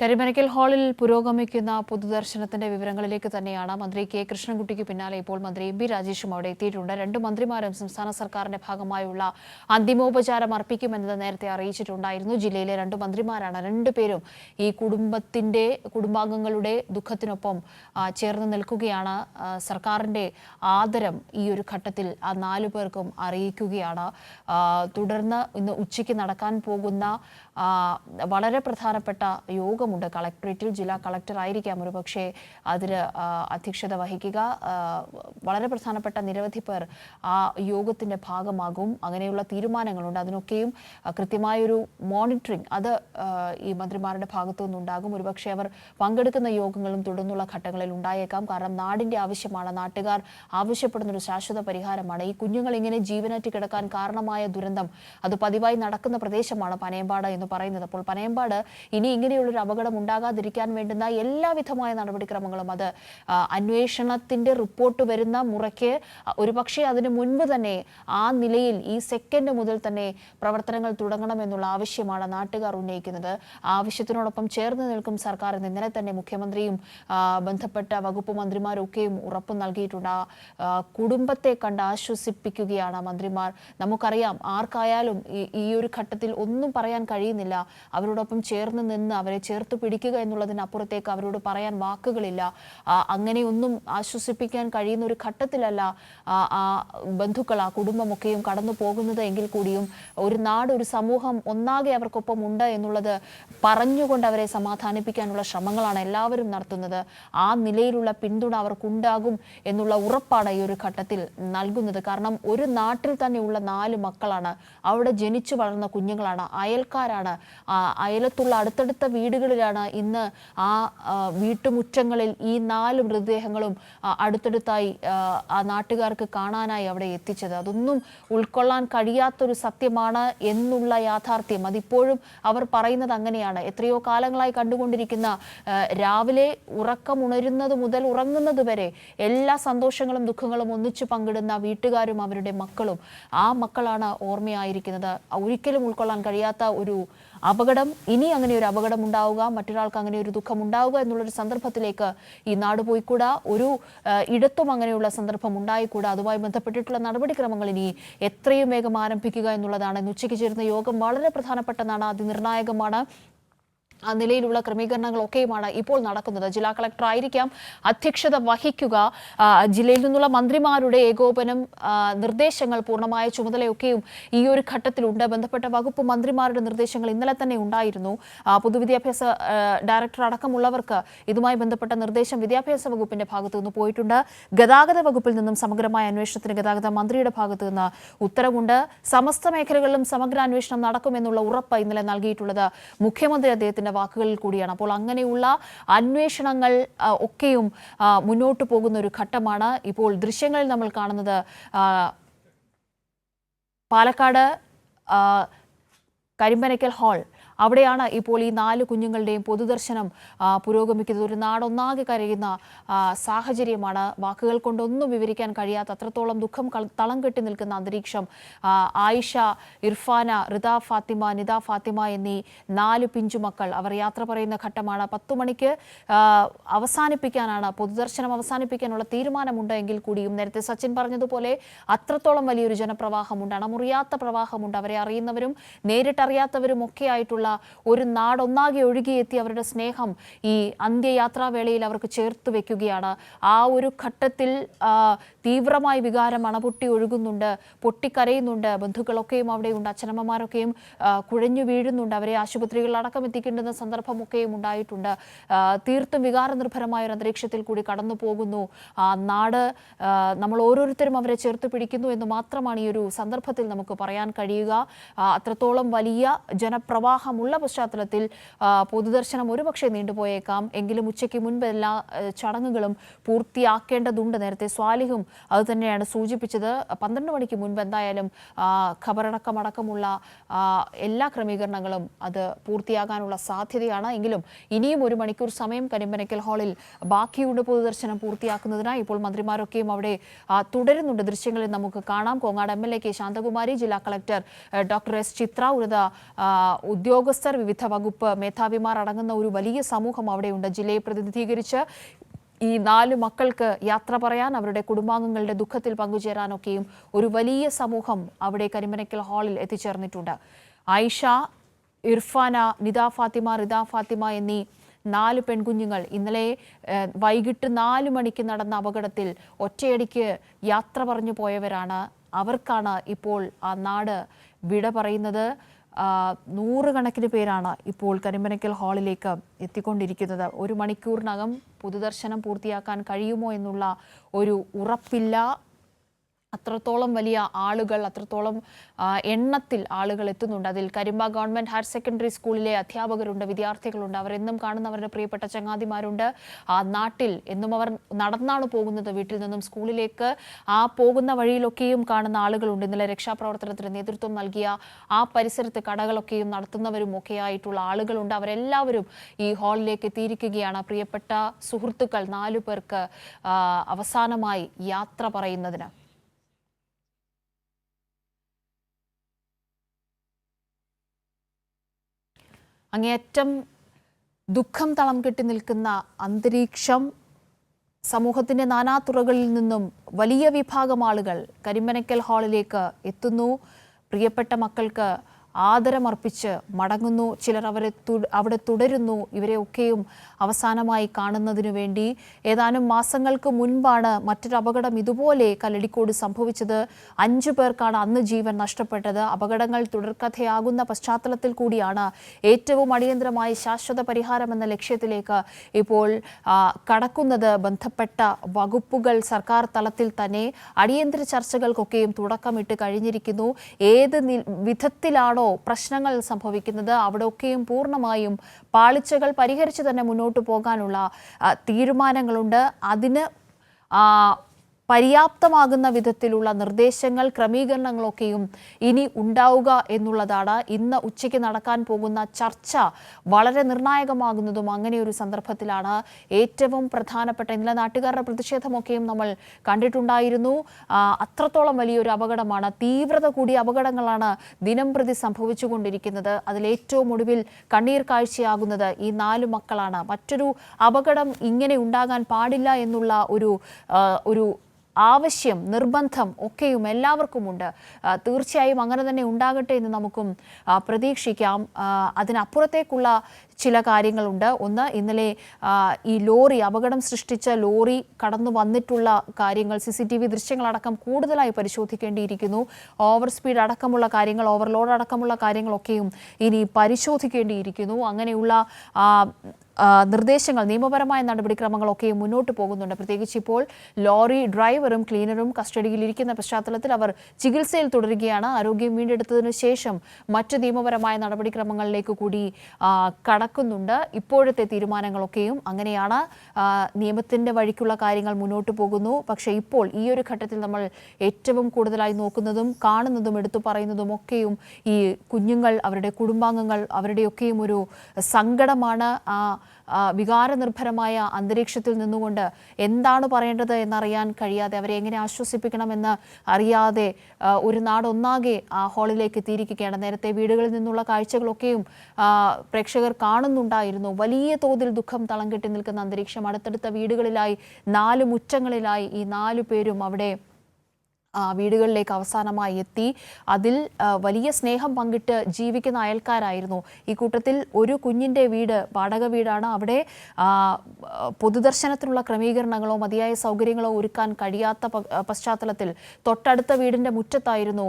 കരിമനക്കൽ ഹാളിൽ പുരോഗമിക്കുന്ന പൊതുദർശനത്തിന്റെ വിവരങ്ങളിലേക്ക് തന്നെയാണ് മന്ത്രി കെ കൃഷ്ണൻകുട്ടിക്ക് പിന്നാലെ ഇപ്പോൾ മന്ത്രി എം ബി രാജേഷും അവിടെ എത്തിയിട്ടുണ്ട്. രണ്ട് മന്ത്രിമാരും സംസ്ഥാന സർക്കാരിന്റെ ഭാഗമായുള്ള അന്തിമോപചാരം അർപ്പിക്കുമെന്നത് നേരത്തെ അറിയിച്ചിട്ടുണ്ടായിരുന്നു. ജില്ലയിലെ രണ്ട് മന്ത്രിമാരാണ് രണ്ടുപേരും ഈ കുടുംബത്തിന്റെ കുടുംബാംഗങ്ങളുടെ ദുഃഖത്തിനൊപ്പം ചേർന്ന് നിൽക്കുകയാണ്. സർക്കാരിന്റെ ആദരം ഈ ഒരു ഘട്ടത്തിൽ ആ നാലു പേർക്കും അറിയിക്കുകയാണ്. തുടർന്ന് ഇന്ന് ഉച്ചയ്ക്ക് നടക്കാൻ പോകുന്ന വളരെ പ്രധാനപ്പെട്ട യോഗമുണ്ട് കളക്ടറേറ്റിൽ ജില്ലാ കളക്ടർ ആയിരിക്കാം ഒരു പക്ഷേ അതിന് അധ്യക്ഷത വഹിക്കുക. വളരെ പ്രധാനപ്പെട്ട നിരവധി പേർ ആ യോഗത്തിന്റെ ഭാഗമാകും. അങ്ങനെയുള്ള തീരുമാനങ്ങളുണ്ട്. അതിനൊക്കെയും കൃത്യമായൊരു മോണിറ്ററിംഗ് അത് ഈ മന്ത്രിമാരുടെ ഭാഗത്തു നിന്നുണ്ടാകും. ഒരുപക്ഷെ അവർ പങ്കെടുക്കുന്ന യോഗങ്ങളും തുടർന്നുള്ള ഘട്ടങ്ങളിൽ ഉണ്ടായേക്കാം. കാരണം നാടിന്റെ ആവശ്യമാണ്. നാട്ടുകാർ ആവശ്യപ്പെടുന്ന ഒരു ശാശ്വത പരിഹാരമാണ്. ഈ കുഞ്ഞുങ്ങൾ ഇങ്ങനെ ജീവനറ്റ് കിടക്കാൻ കാരണമായ ദുരന്തം അത് പതിവായി നടക്കുന്ന പ്രദേശമാണ് പനയമ്പാട് എന്ന് പറയുന്നത്. അപ്പോൾ പനയമ്പാട് ഇനി ഇങ്ങനെയുള്ളൊരു അപകടം ഉണ്ടാകാതിരിക്കാൻ വേണ്ടുന്ന എല്ലാവിധമായ നടപടിക്രമങ്ങളും അത് അന്വേഷണത്തിന്റെ റിപ്പോർട്ട് വരുന്ന മുറയ്ക്ക് ഒരുപക്ഷെ അതിന് മുൻപ് തന്നെ ആ നിലയിൽ ഈ സെക്കൻഡ് മുതൽ തന്നെ പ്രവർത്തനങ്ങൾ തുടങ്ങണമെന്നുള്ള ആവശ്യമാണ് നാട്ടുകാർ ഉന്നയിക്കുന്നത്. ആവശ്യത്തിനോടൊപ്പം ചേർന്ന് നിൽക്കും സർക്കാർ എന്ന് ഇന്നലെ തന്നെ മുഖ്യമന്ത്രിയും ബന്ധപ്പെട്ട വകുപ്പ് മന്ത്രിമാരൊക്കെയും ഉറപ്പ് നൽകിയിട്ടുണ്ട്. കുടുംബത്തെ കണ്ട് ആശ്വസിപ്പിക്കുകയാണ് മന്ത്രിമാർ. നമുക്കറിയാം ആർക്കായാലും ഈ ഒരു ഘട്ടത്തിൽ ഒന്നും പറയാൻ കഴിയുന്നില്ല. അവരോടൊപ്പം ചേർന്ന് നിന്ന് അവരെ ചേർത്ത് പിടിക്കുക എന്നുള്ളതിനപ്പുറത്തേക്ക് അവരോട് പറയാൻ വാക്കുകളില്ല. അങ്ങനെയൊന്നും ആശ്വസിപ്പിക്കാൻ കഴിയുന്ന ഒരു ഘട്ടത്തിലല്ല ആ, ബന്ധുക്കൾ ആ കുടുംബമൊക്കെയും കടന്നു പോകുന്നത് എങ്കിൽ കൂടിയും ഒരു നാട് ഒരു സമൂഹം ഒന്നാകെ അവർക്കൊപ്പം ഉണ്ട് എന്നുള്ളത് പറഞ്ഞുകൊണ്ട് അവരെ സമാധാനിപ്പിക്കാനുള്ള ശ്രമങ്ങളാണ് എല്ലാവരും നടത്തുന്നത്. ആ നിലയിലുള്ള പിന്തുണ അവർക്കുണ്ടാകും എന്നുള്ള ഉറപ്പാണ് ഈ ഒരു ഘട്ടത്തിൽ നൽകുന്നത്. കാരണം ഒരു നാട്ടിൽ തന്നെയുള്ള നാല് മക്കളാണ്. അവിടെ ജനിച്ചു വളർന്ന കുഞ്ഞുങ്ങളാണ്. അയൽക്കാരാണ്. അയലത്തുള്ള അടുത്തടുത്ത വീടുകളിലാണ് ഇന്ന് ആ വീട്ടുമുറ്റങ്ങളിൽ ഈ നാല് മൃതദേഹങ്ങളും അടുത്തടുത്തായി ആ, നാട്ടുകാർക്ക് കാണാനായി അവിടെ എത്തിച്ചത്? അതൊന്നും ഉൾക്കൊള്ളാൻ കഴിയാത്തൊരു സത്യമാണ് എന്നുള്ള യാഥാർത്ഥ്യം അതിപ്പോഴും അവർ പറയുന്നത് അങ്ങനെയാണ്. എത്രയോ കാലങ്ങളായി കണ്ടുകൊണ്ടിരിക്കുന്ന രാവിലെ ഉറക്കമുണരുന്നത് മുതൽ ഉറങ്ങുന്നത് വരെ എല്ലാ സന്തോഷങ്ങളും ദുഃഖങ്ങളും ഒന്നിച്ചു പങ്കിടുന്ന വീട്ടുകാരും അവരുടെ മക്കളും ആ മക്കളാണ് ഓർമ്മയായിരിക്കുന്നത്. ഒരിക്കലും ഉൾക്കൊള്ളാൻ കഴിയാത്ത ഒരു അപകടം ഇനി അങ്ങനെ ഒരു അപകടം ഉണ്ടാവുക മറ്റൊരാൾക്ക് അങ്ങനെ ഒരു ദുഃഖം ഉണ്ടാവുക എന്നുള്ളൊരു സന്ദർഭത്തിലേക്ക് ഈ നാട് പോയിക്കൂടാ. ഒരു ഇടത്തും അങ്ങനെയുള്ള സന്ദർഭം ഉണ്ടായിക്കൂടാ. അതുമായി ബന്ധപ്പെട്ടിട്ടുള്ള നടപടിക്രമങ്ങൾ ഇനി എത്രയും വേഗം ആരംഭിക്കുക എന്നുള്ളതാണ്. ഉച്ചയ്ക്ക് ചേരുന്ന യോഗം വളരെ പ്രധാനപ്പെട്ടതാണ്. അതിനിർണായകമാണ്. നിലയിലുള്ള ക്രമീകരണങ്ങളൊക്കെയുമാണ് ഇപ്പോൾ നടക്കുന്നത്. ജില്ലാ കളക്ടർ ആയിരിക്കാം അധ്യക്ഷത വഹിക്കുക. ജില്ലയിൽ നിന്നുള്ള മന്ത്രിമാരുടെ ഏകോപനം നിർദ്ദേശങ്ങൾ പൂർണമായ ചുമതലയൊക്കെയും ഈ ഒരു ഘട്ടത്തിലുണ്ട്. ബന്ധപ്പെട്ട വകുപ്പ് മന്ത്രിമാരുടെ നിർദ്ദേശങ്ങൾ ഇന്നലെ തന്നെ ഉണ്ടായിരുന്നു. പൊതുവിദ്യാഭ്യാസ ഡയറക്ടർ അടക്കമുള്ളവർക്ക് ഇതുമായി ബന്ധപ്പെട്ട നിർദ്ദേശം വിദ്യാഭ്യാസ വകുപ്പിന്റെ ഭാഗത്തു നിന്ന് പോയിട്ടുണ്ട്. ഗതാഗത വകുപ്പിൽ നിന്നും സമഗ്രമായ അന്വേഷണത്തിന് ഗതാഗത മന്ത്രിയുടെ ഭാഗത്തു നിന്ന് ഉത്തരവുണ്ട്. സമസ്ത മേഖലകളിലും സമഗ്ര അന്വേഷണം നടക്കുമെന്നുള്ള ഉറപ്പ് ഇന്നലെ നൽകിയിട്ടുള്ളത് മുഖ്യമന്ത്രി അദ്ദേഹത്തിന്റെ വാക്കുകളിൽ കൂടിയാണ്. അപ്പോൾ അങ്ങനെയുള്ള അന്വേഷണങ്ങൾ ഒക്കെയും മുന്നോട്ട് പോകുന്ന ഒരു ഘട്ടമാണ് ഇപ്പോൾ ദൃശ്യങ്ങളിൽ നമ്മൾ കാണുന്നത്. പാലക്കാട് കരിമ്പനക്കൽ ഹാൾ അവിടെയാണ് ഇപ്പോൾ ഈ നാല് കുഞ്ഞുങ്ങളുടെയും പൊതുദർശനം പുരോഗമിക്കുന്നത്. ഒരു നാടൊന്നാകെ കരയുന്ന സാഹചര്യമാണ് വാക്കുകൾ കൊണ്ടൊന്നും വിവരിക്കാൻ കഴിയാത്ത അത്രത്തോളം ദുഃഖം തളം കെട്ടി നിൽക്കുന്ന അന്തരീക്ഷം ആയിഷ ഇർഫാന റിത ഫാത്തിമ നിത ഫാത്തിമ എന്നീ നാല് പിഞ്ചുമക്കൾ അവർ യാത്ര പറയുന്ന ഘട്ടമാണ് പത്തു മണിക്ക് അവസാനിപ്പിക്കാനാണ് പൊതുദർശനം അവസാനിപ്പിക്കാനുള്ള തീരുമാനമുണ്ടെങ്കിൽ കൂടിയും. നേരത്തെ സച്ചിൻ പറഞ്ഞതുപോലെ അത്രത്തോളം വലിയൊരു ജനപ്രവാഹമുണ്ട് അണമുറിയാത്ത പ്രവാഹമുണ്ട്. അവരെ അറിയുന്നവരും നേരിട്ടറിയാത്തവരും ഒക്കെ ആയിട്ടുള്ള ഒരു നാടൊന്നാകെ ഒഴുകിയെത്തി അവരുടെ സ്നേഹം ഈ അന്ത്യയാത്രാവേളയിൽ അവർക്ക് ചേർത്ത് വെക്കുകയാണ്. ആ ഒരു ഘട്ടത്തിൽ തീവ്രമായി വികാരം അണപൊട്ടി ഒഴുകുന്നുണ്ട് പൊട്ടിക്കരയുന്നുണ്ട്. ബന്ധുക്കളൊക്കെയും അവിടെയുണ്ട് അച്ഛനമ്മമാരൊക്കെയും കുഴഞ്ഞു വീഴുന്നുണ്ട്. അവരെ ആശുപത്രികളിൽ അടക്കം എത്തിക്കേണ്ടുന്ന സന്ദർഭമൊക്കെയും ഉണ്ടായിട്ടുണ്ട്. തീർത്തും വികാര നിർഭരമായ ഒരു അന്തരീക്ഷത്തിൽ കൂടി കടന്നു പോകുന്നു. ആ നാട് നമ്മൾ ഓരോരുത്തരും അവരെ ചേർത്ത് പിടിക്കുന്നു എന്ന് മാത്രമാണ് ഈ ഒരു സന്ദർഭത്തിൽ നമുക്ക് പറയാൻ കഴിയുക. അത്രത്തോളം വലിയ ജനപ്രവാഹമുള്ള പശ്ചാത്തലത്തിൽ പൊതുദർശനം ഒരുപക്ഷെ നീണ്ടുപോയേക്കാം. എങ്കിലും ഉച്ചയ്ക്ക് മുൻപ് എല്ലാ ചടങ്ങുകളും പൂർത്തിയാക്കേണ്ടതുണ്ട്. നേരത്തെ സ്വാലിഹും അതുതന്നെയാണ് സൂചിപ്പിച്ചത്. പന്ത്രണ്ട് മണിക്ക് മുൻപ് എന്തായാലും ഖബറടക്കമടക്കമുള്ള ഖബറടക്കം എല്ലാ ക്രമീകരണങ്ങളും അത് പൂർത്തിയാകാനുള്ള സാധ്യതയാണ്. എങ്കിലും ഇനിയും ഒരു മണിക്കൂർ സമയം കരിമ്പനക്കൽ ഹാളിൽ ബാക്കിയുണ്ട് പൊതുദർശനം പൂർത്തിയാക്കുന്നതിനായി. ഇപ്പോൾ മന്ത്രിമാരൊക്കെയും അവിടെ തുടരുന്നുണ്ട്. ദൃശ്യങ്ങളിൽ നമുക്ക് കാണാം. Kongad M L A K Shanthakumari ജില്ലാ കളക്ടർ ഡോക്ടർ എസ് ചിത്ര ഉന്നത ഉദ്യോഗ ഉദ്യോഗസ്ഥർ വിവിധ വകുപ്പ് മേധാവിമാർ അടങ്ങുന്ന ഒരു വലിയ സമൂഹം അവിടെയുണ്ട്. ജില്ലയെ പ്രതിനിധീകരിച്ച് ഈ നാല് മക്കൾക്ക് യാത്ര പറയാൻ അവരുടെ കുടുംബാംഗങ്ങളുടെ ദുഃഖത്തിൽ പങ്കുചേരാനൊക്കെയും ഒരു വലിയ സമൂഹം അവിടെ കരിമനക്കൽ ഹാളിൽ എത്തിച്ചേർന്നിട്ടുണ്ട്. ആയിഷ ഇർഫാന നിദ ഫാത്തിമ റിദ ഫാത്തിമ എന്നീ നാല് പെൺകുഞ്ഞുങ്ങൾ ഇന്നലെ വൈകിട്ട് നാല് മണിക്ക് നടന്ന അപകടത്തിൽ ഒറ്റയടിക്ക് യാത്ര പറഞ്ഞു പോയവരാണ്. അവർക്കാണ് ഇപ്പോൾ ആ നാട് വിട പറയുന്നത്. നൂറുകണക്കിന് പേരാണ് ഇപ്പോൾ കരിമ്പനക്കൽ ഹാളിലേക്ക് എത്തിക്കൊണ്ടിരിക്കുന്നത്. ഒരു മണിക്കൂറിനകം പൊതുദർശനം പൂർത്തിയാക്കാൻ കഴിയുമോ എന്നുള്ള ഒരു ഉറപ്പില്ല. അത്രത്തോളം വലിയ ആളുകൾ അത്രത്തോളം എണ്ണത്തിൽ ആളുകൾ എത്തുന്നുണ്ട്. അതിൽ കരിമ്പ ഗവൺമെന്റ് ഹയർ സെക്കൻഡറി സ്കൂളിലെ അധ്യാപകരുണ്ട് വിദ്യാർത്ഥികളുണ്ട്. അവർ എന്നും കാണുന്നവരുടെ പ്രിയപ്പെട്ട ചങ്ങാതിമാരുണ്ട്. ആ നാട്ടിൽ എന്നും അവർ നടന്നാണ് പോകുന്നത്. വീട്ടിൽ നിന്നും സ്കൂളിലേക്ക് ആ പോകുന്ന വഴിയിലൊക്കെയും കാണുന്ന ആളുകളുണ്ട്. ഇന്നലെ രക്ഷാപ്രവർത്തനത്തിന് നേതൃത്വം നൽകിയ ആ പരിസരത്ത് കടകളൊക്കെയും നടത്തുന്നവരും ഒക്കെ ആയിട്ടുള്ള ആളുകളുണ്ട്. അവരെല്ലാവരും ഈ ഹാളിലേക്ക് എത്തിയിരിക്കുകയാണ്. പ്രിയപ്പെട്ട സുഹൃത്തുക്കൾ നാലു പേർക്ക് അവസാനമായി യാത്ര പറയുന്നതിന്. അങ്ങേയറ്റം ദുഃഖം തളം കെട്ടി നിൽക്കുന്ന അന്തരീക്ഷം സമൂഹത്തിന്റെ നാനാതുറകളിൽ നിന്നും വലിയ വിഭാഗം ആളുകൾ കരിമനക്കൽ ഹാളിലേക്ക് എത്തുന്നു. പ്രിയപ്പെട്ട മക്കൾക്ക് ആദരമർപ്പിച്ച് മടങ്ങുന്നു. ചിലർ അവരെ അവിടെ തുടരുന്നു. ഇവരെയൊക്കെയും അവസാനമായി കാണുന്നതിനു വേണ്ടി. ഏതാനും മാസങ്ങൾക്ക് മുൻപാണ് മറ്റൊരു അപകടം ഇതുപോലെ കല്ലടിക്കോട് സംഭവിച്ചത്. അഞ്ചു പേർക്കാണ് അന്ന് ജീവൻ നഷ്ടപ്പെട്ടത്. അപകടങ്ങൾ തുടർക്കഥയാകുന്ന പശ്ചാത്തലത്തിൽ കൂടിയാണ് ഏറ്റവും അടിയന്തരമായി ശാശ്വത പരിഹാരം എന്ന ലക്ഷ്യത്തിലേക്ക് ഇപ്പോൾ കടക്കുന്നത് ബന്ധപ്പെട്ട വകുപ്പുകൾ സർക്കാർ തലത്തിൽ തന്നെ. അടിയന്തര ചർച്ചകൾക്കൊക്കെയും തുടക്കമിട്ട് കഴിഞ്ഞിരിക്കുന്നു. ഏത് വിധത്തിലാണോ പ്രശ്നങ്ങൾ സംഭവിക്കുന്നത് അവിടെയൊക്കെയും പൂർണമായും പാളിച്ചകൾ പരിഹരിച്ച് തന്നെ മുന്നോട്ട് പോകാനുള്ള തീരുമാനങ്ങളുണ്ട്. അതിന് പര്യാപ്തമാകുന്ന വിധത്തിലുള്ള നിർദ്ദേശങ്ങൾ ക്രമീകരണങ്ങളൊക്കെയും ഇനി ഉണ്ടാവുക എന്നുള്ളതാണ് ഇന്ന് ഉച്ചയ്ക്ക് നടക്കാൻ പോകുന്ന ചർച്ച. വളരെ നിർണായകമാകുന്നതും അങ്ങനെയൊരു സന്ദർഭത്തിലാണ് ഏറ്റവും പ്രധാനപ്പെട്ട ഇന്നലെ നാട്ടുകാരുടെ പ്രതിഷേധമൊക്കെയും നമ്മൾ കണ്ടിട്ടുണ്ടായിരുന്നു. അത്രത്തോളം വലിയൊരു അപകടമാണ് തീവ്രത കൂടിയ അപകടങ്ങളാണ് ദിനം പ്രതി സംഭവിച്ചുകൊണ്ടിരിക്കുന്നത്. അതിൽ ഏറ്റവും ഒടുവിൽ കണ്ണീർ കാഴ്ചയാകുന്നത് ഈ നാല് മക്കളാണ്. മറ്റൊരു അപകടം ഇങ്ങനെ ഉണ്ടാകാൻ പാടില്ല എന്നുള്ള ഒരു ഒരു ആവശ്യം നിർബന്ധം ഒക്കെയും എല്ലാവർക്കുമുണ്ട്. തീർച്ചയായും അങ്ങനെ തന്നെ ഉണ്ടാകട്ടെ എന്ന് നമുക്കും പ്രതീക്ഷിക്കാം. അതിനപ്പുറത്തേക്കുള്ള ചില കാര്യങ്ങളുണ്ട്. ഒന്ന് ഇന്നലെ ഈ ലോറി അപകടം സൃഷ്ടിച്ച ലോറി കടന്നു വന്നിട്ടുള്ള കാര്യങ്ങൾ സി സി ടി വി ദൃശ്യങ്ങളടക്കം കൂടുതലായി പരിശോധിക്കേണ്ടിയിരിക്കുന്നു. ഓവർ സ്പീഡ് അടക്കമുള്ള കാര്യങ്ങൾ ഓവർലോഡ് അടക്കമുള്ള കാര്യങ്ങളൊക്കെയും ഇനി പരിശോധിക്കേണ്ടിയിരിക്കുന്നു. അങ്ങനെയുള്ള നിർദ്ദേശങ്ങൾ നിയമപരമായ നടപടിക്രമങ്ങളൊക്കെ മുന്നോട്ട് പോകുന്നുണ്ട്. പ്രത്യേകിച്ച് ഇപ്പോൾ ലോറി ഡ്രൈവറും ക്ലീനറും കസ്റ്റഡിയിലിരിക്കുന്ന പശ്ചാത്തലത്തിൽ അവർ ചികിത്സയിൽ തുടരുകയാണ്. ആരോഗ്യം വീണ്ടെടുത്തതിനു ശേഷം മറ്റ് നിയമപരമായ നടപടിക്രമങ്ങളിലേക്ക് കൂടി ആ, കടക്കുന്നുണ്ട് ഇപ്പോഴത്തെ തീരുമാനങ്ങളൊക്കെയും അങ്ങനെയാണ്. നിയമത്തിന്റെ വഴിക്കുള്ള കാര്യങ്ങൾ മുന്നോട്ട് പോകുന്നു. പക്ഷേ ഇപ്പോൾ ഈ ഒരു ഘട്ടത്തിൽ നമ്മൾ ഏറ്റവും കൂടുതലായി നോക്കുന്നതും കാണുന്നതും എടുത്തു പറയുന്നതും ഒക്കെയും ഈ കുഞ്ഞുങ്ങൾ അവരുടെ കുടുംബാംഗങ്ങൾ അവരുടെയൊക്കെയും ഒരു സങ്കടമാണ്. ആ വികാരനിർഭരമായ അന്തരീക്ഷത്തിൽ നിന്നുകൊണ്ട് എന്താണ് പറയേണ്ടത് എന്നറിയാൻ കഴിയാതെ അവരെ എങ്ങനെ ആശ്വസിപ്പിക്കണമെന്ന് അറിയാതെ ഒരു നാടൊന്നാകെ ആ ഹാളിലേക്ക് എത്തിയിരിക്കുകയാണ്. നേരത്തെ വീടുകളിൽ നിന്നുള്ള കാഴ്ചകളൊക്കെയും പ്രേക്ഷകർ പ്രേക്ഷകർ കാണുന്നുണ്ടായിരുന്നു. വലിയ തോതിൽ ദുഃഖം തളം കെട്ടി നിൽക്കുന്ന അന്തരീക്ഷം അടുത്തടുത്ത വീടുകളിലായി നാല് മുറ്റങ്ങളിലായി ഈ നാലു പേരും അവിടെ വീടുകളിലേക്ക് അവസാനമായി എത്തി. അതിൽ വലിയ സ്നേഹം പങ്കിട്ട് ജീവിക്കുന്ന അയൽക്കാരായിരുന്നു. ഈ കൂട്ടത്തിൽ ഒരു കുഞ്ഞിന്റെ വീട് വാടക വീടാണ്. അവിടെ പൊതുദർശനത്തിനുള്ള ക്രമീകരണങ്ങളോ മതിയായ സൗകര്യങ്ങളോ ഒരുക്കാൻ കഴിയാത്ത പശ്ചാത്തലത്തിൽ തൊട്ടടുത്ത വീടിന്റെ മുറ്റത്തായിരുന്നു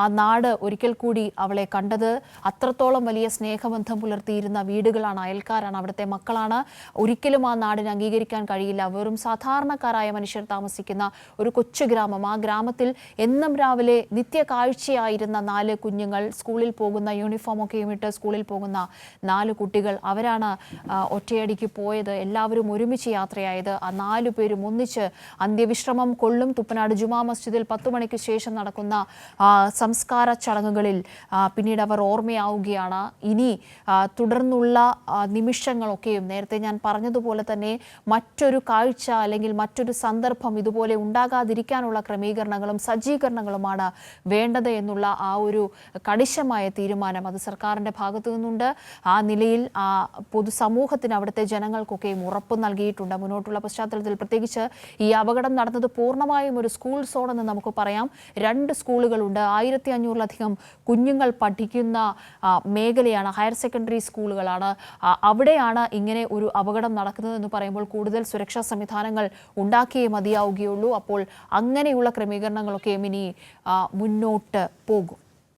ആ നാട് ഒരിക്കൽ കൂടി അവളെ കണ്ടത്. അത്രത്തോളം വലിയ സ്നേഹബന്ധം പുലർത്തിയിരുന്ന വീടുകളാണ് അയൽക്കാരാണ് അവിടുത്തെ മക്കളാണ്. ഒരിക്കലും ആ നാടിനെ അംഗീകരിക്കാൻ കഴിയില്ല. വെറും സാധാരണക്കാരായ മനുഷ്യർ താമസിക്കുന്ന ഒരു കൊച്ചു ഗ്രാമം. ആ ഗ്രാമത്തിൽ എന്നും രാവിലെ നിത്യ കാഴ്ചയായിരുന്ന നാല് കുഞ്ഞുങ്ങൾ സ്കൂളിൽ പോകുന്ന യൂണിഫോം ഒക്കെയും ഇട്ട് സ്കൂളിൽ പോകുന്ന നാല് കുട്ടികൾ അവരാണ് ഒറ്റയടിക്ക് പോയത്. എല്ലാവരും ഒരുമിച്ച് യാത്രയായത്. ആ നാല് പേരും ഒന്നിച്ച് അന്ത്യവിശ്രമം കൊള്ളും. തുപ്പനാട് ജുമാ മസ്ജിദിൽ പത്തു മണിക്ക് ശേഷം നടക്കുന്ന സംസ്കാര ചടങ്ങുകളിൽ പിന്നീട് അവർ ഓർമ്മയാവുകയാണ്. ഇനി തുടർന്നുള്ള നിമിഷങ്ങളൊക്കെയും നേരത്തെ ഞാൻ പറഞ്ഞതുപോലെ തന്നെ മറ്റൊരു കാഴ്ച അല്ലെങ്കിൽ മറ്റൊരു സന്ദർഭം ഇതുപോലെ ഉണ്ടാകാതിരിക്കാനുള്ള ക്രമീകരണം ക്രമീകരണങ്ങളും സജ്ജീകരണങ്ങളുമാണ് വേണ്ടത് എന്നുള്ള ആ ഒരു കണിശമായ തീരുമാനം അത് സർക്കാരിന്റെ ഭാഗത്തു നിന്നുണ്ട്. ആ നിലയിൽ ആ പൊതുസമൂഹത്തിന് അവിടുത്തെ ജനങ്ങൾക്കൊക്കെയും ഉറപ്പ് നൽകിയിട്ടുണ്ട്. മുന്നോട്ടുള്ള പശ്ചാത്തലത്തിൽ പ്രത്യേകിച്ച് ഈ അപകടം നടന്നത് പൂർണമായും ഒരു സ്കൂൾ സോൺ എന്ന് നമുക്ക് പറയാം. രണ്ട് സ്കൂളുകളുണ്ട്. ആയിരത്തി അഞ്ഞൂറിലധികം കുഞ്ഞുങ്ങൾ പഠിക്കുന്ന മേഖലയാണ് ഹയർ സെക്കൻഡറി സ്കൂളുകളാണ്. അവിടെയാണ് ഇങ്ങനെ ഒരു അപകടം നടക്കുന്നത് എന്ന് പറയുമ്പോൾ കൂടുതൽ സുരക്ഷാ സംവിധാനങ്ങൾ ഉണ്ടാക്കിയേ മതിയാവുകയുള്ളൂ. അപ്പോൾ അങ്ങനെയുള്ള ക്രമീകരണങ്ങളൊക്കെയും ഇനി മുന്നോട്ട് പോകും.